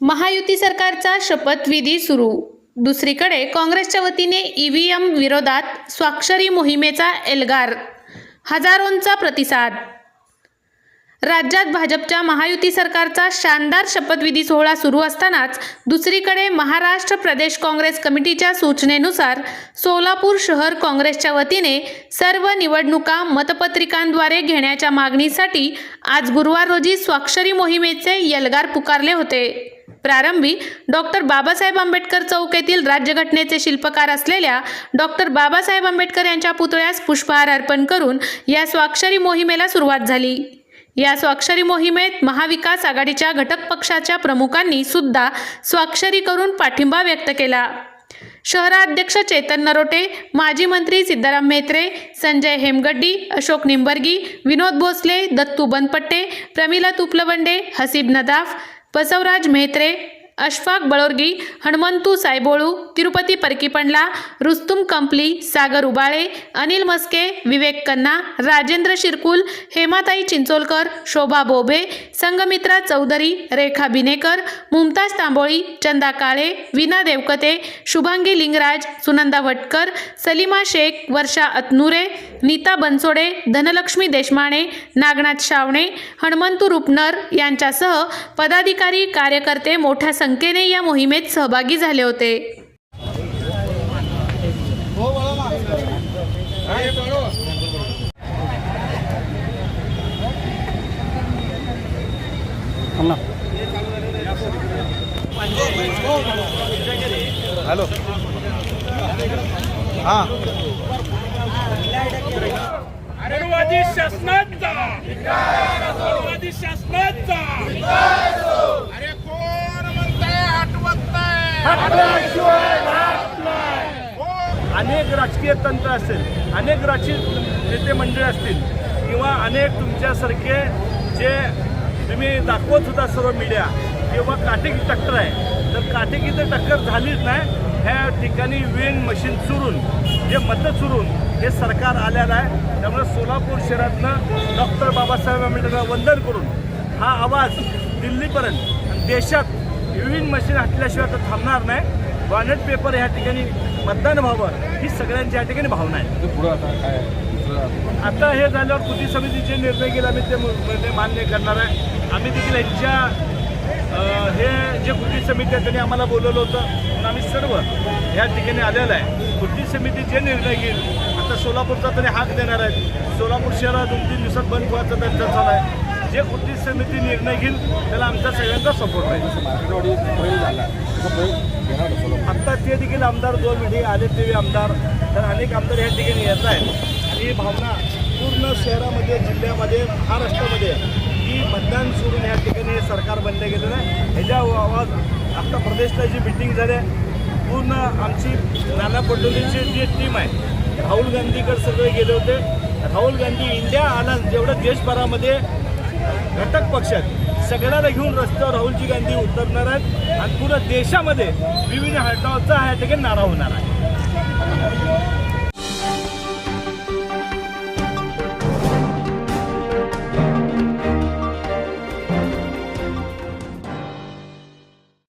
महायुती सरकारचा शपथविधी सुरू. दुसरीकडे काँग्रेसच्या वतीने ईव्हीएम विरोधात स्वाक्षरी मोहिमेचा एल्गार. हजारोंचा प्रतिसाद. राज्यात भाजपच्या महायुती सरकारचा शानदार शपथविधी सोहळा सुरू असतानाच दुसरीकडे महाराष्ट्र प्रदेश काँग्रेस कमिटीच्या सूचनेनुसार सोलापूर शहर काँग्रेसच्या वतीने सर्व निवडणुका मतपत्रिकांद्वारे घेण्याच्या मागणीसाठी आज गुरुवार रोजी स्वाक्षरी मोहिमेचे यलगार पुकारले होते. प्रारंभी डॉक्टर बाबासाहेब आंबेडकर चौक येथील राज्यघटनेचे शिल्पकार असलेल्या डॉक्टर बाबासाहेब आंबेडकर यांच्या पुतळ्यास पुष्पहार अर्पण करून या स्वाक्षरी मोहिमेला सुरुवात झाली. या स्वाक्षरी मोहिमेत महाविकास आघाडीच्या घटक पक्षाच्या प्रमुखांनी सुद्धा स्वाक्षरी करून पाठिंबा व्यक्त केला. शहराध्यक्ष चेतन नरोटे माजी मंत्री सिद्धाराम म्हेत्रे संजय हेमगड्डी अशोक निंबर्गी विनोद भोसले दत्तू बनपट्टे प्रमिला तुपलवंडे हसीब नदाफ बसवराज म्हेत्रे अशफाक बळोरगी हनुमंतू सायबोळू तिरुपती परकीपंडला रुस्तुम कंपली सागर उबाळे अनिल मस्के विवेक कन्ना राजेंद्र शिरकुल हेमाताई चिंचोलकर शोभा बोबे संगमित्रा चौधरी रेखा बिनेकर मुमताज तांबोळी चंदा काळे विना देवकते शुभांगी लिंगराज सुनंदा भटकर सलीमा शेख वर्षा अतनुरे नीता बनसोडे धनलक्ष्मी देशमाणे नागनाथ शावणे हनुमंतू रुपनर यांच्यासह पदाधिकारी कार्यकर्ते मोठ्या संख्येने या मोहिमेत सहभागी झाले होते. हॅलो. हां. शासनाचा. अनुवादी शासनाचा. अरे कोण म्हणताय? अनेक राजकीय तंत्र असेल अनेक राजकीय नेते मंडळी असतील किंवा अनेक तुमच्यासारखे जे तुम्ही दाखवत होता सर्व मीडिया किंवा काटेकी टक्कर आहे. तर काटेकी तर टक्कर झालीच नाही ह्या ठिकाणी वेन मशीन चुरून जे मतं चुरून हे सरकार आलेलं आहे. त्यामुळे सोलापूर शहरातनं डॉक्टर बाबासाहेब आंबेडकरांना वंदन करून हा आवाज दिल्लीपर्यंत आणि देशात विविध मशीन हटल्याशिवाय तर थांबणार नाही. बॉनेट पेपर ह्या ठिकाणी मतदान व्हावं ही सगळ्यांची या ठिकाणी भावना आहे. आता हे झाल्यावर कृती समिती जे निर्णय घेईल आम्ही ते निर्णय मान्य करणार आहे. आम्ही देखील यांच्या हे जे कृती समिती आहे त्यांनी आम्हाला बोलवलं होतं. म्हणून आम्ही सर्व या ठिकाणी आलेलं आहे. कृती समिती जे निर्णय घेईल आता सोलापूरचा तरी हाक देणार आहेत. सोलापूर शहरात दोन तीन दिवसात बंद व्हायचा त्यांचा चालू आहे. जे कृती समिती निर्णय घेईल त्याला आमचा सगळ्यांचा सपोर्ट राहील आत्ता ते देखील आमदार दोन वेळी आले ते आमदार तर अनेक आमदार या ठिकाणी येत आहेत. आणि ही भावना पूर्ण शहरामध्ये जिल्ह्यामध्ये महाराष्ट्रामध्ये मतदान सोडून या ठिकाणी हे सरकार बनलं गेलेलं आहे. ह्याच्या आवाज आत्ता प्रदेशला जी मिटिंग झाली आहे, पूर्ण आमची नाना पटोलेची जी टीम आहे राहुल गांधीकडे सगळे गेले होते. राहुल गांधी इंडिया आला जेवढं देशभरामध्ये घटक पक्षात सगळ्याला घेऊन रस्त्यावर राहुलजी गांधी उतरणार आहेत आणि पूर्ण देशामध्ये विविध हटावचा ह्या ठिकाणी नारा होणार आहे.